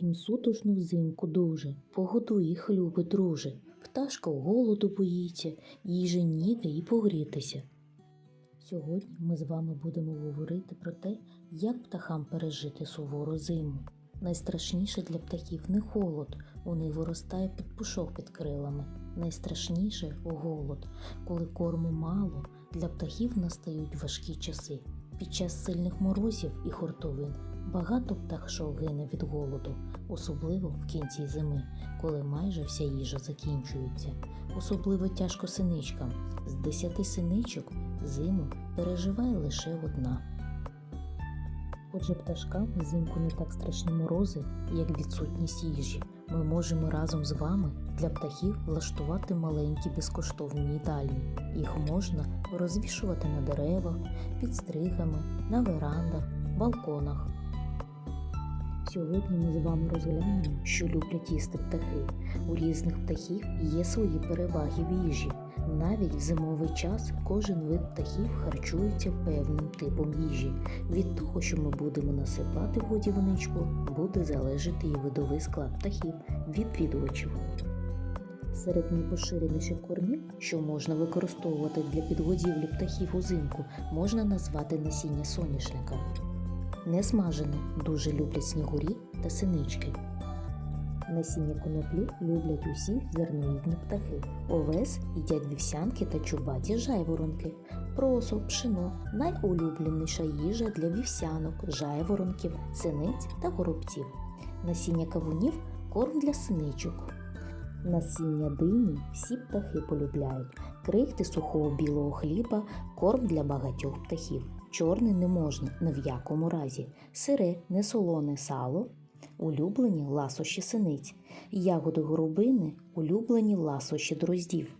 Їм сутошну взимку дуже, погодуй їх, любе друже. Пташка голоду боїться, їй же ніде і погрітися. Сьогодні ми з вами будемо говорити про те, як птахам пережити сувору зиму. Найстрашніше для птахів не холод, у них виростає під пушок під крилами. Найстрашніше голод, коли корму мало, для птахів настають важкі часи. Під час сильних морозів і хуртовин багато пташок гине від голоду, особливо в кінці зими, коли майже вся їжа закінчується. Особливо тяжко синичкам. З десяти синичок зиму переживає лише одна. Отже, пташкам взимку не так страшні морози, як відсутність їжі. Ми можемо разом з вами для птахів влаштувати маленькі безкоштовні їдальні. Їх можна розвішувати на деревах, під стригами, на верандах, балконах. Сьогодні ми з вами розглянемо, що люблять їсти птахи. У різних птахів є свої переваги в їжі. Навіть в зимовий час кожен вид птахів харчується певним типом їжі. Від того, що ми будемо насипати в годівничку, буде залежати і видовий склад птахів відвідувачів. Серед найпоширеніших кормів, що можна використовувати для підгодівлі птахів узимку, можна назвати насіння соняшника. Несмажене дуже люблять снігурі та синички. Насіння коноплі люблять усі зерноїдні птахи. Овес їдять вівсянки та чубаті жайворонки. Просо, пшено найулюбленіша їжа для вівсянок, жайворонків, синиць та горобців. Насіння кавунів корм для синичок. Насіння дині всі птахи полюбляють. Крихти сухого білого хліба корм для багатьох птахів. Чорний не можна ні в якому разі. Сире, несолоне сало, улюблені ласощі синиць, ягоди горобини, улюблені ласощі дроздів.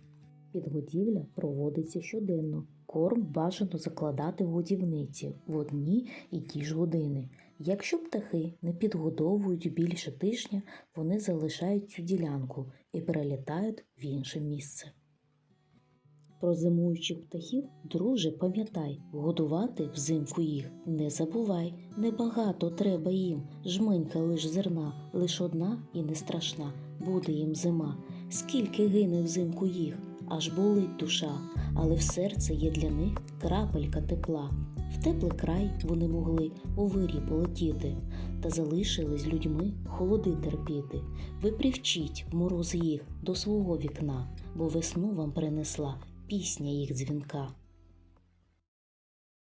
Підгодівля проводиться щоденно. Корм бажано закладати в годівниці в одні і ті ж години. Якщо птахи не підгодовують більше тижня, вони залишають цю ділянку і перелітають в інше місце. Про зимуючих птахів, друже, пам'ятай, годувати взимку їх не забувай, небагато треба їм, жменька лиш зерна, лиш одна і не страшна, буде їм зима. Скільки гине взимку їх, аж болить душа, але в серце є для них крапелька тепла. В теплий край вони могли у вирі полетіти, та залишились людьми холоди терпіти. Ви привчіть мороз їх до свого вікна, бо весну вам принесла пісня їх дзвінка.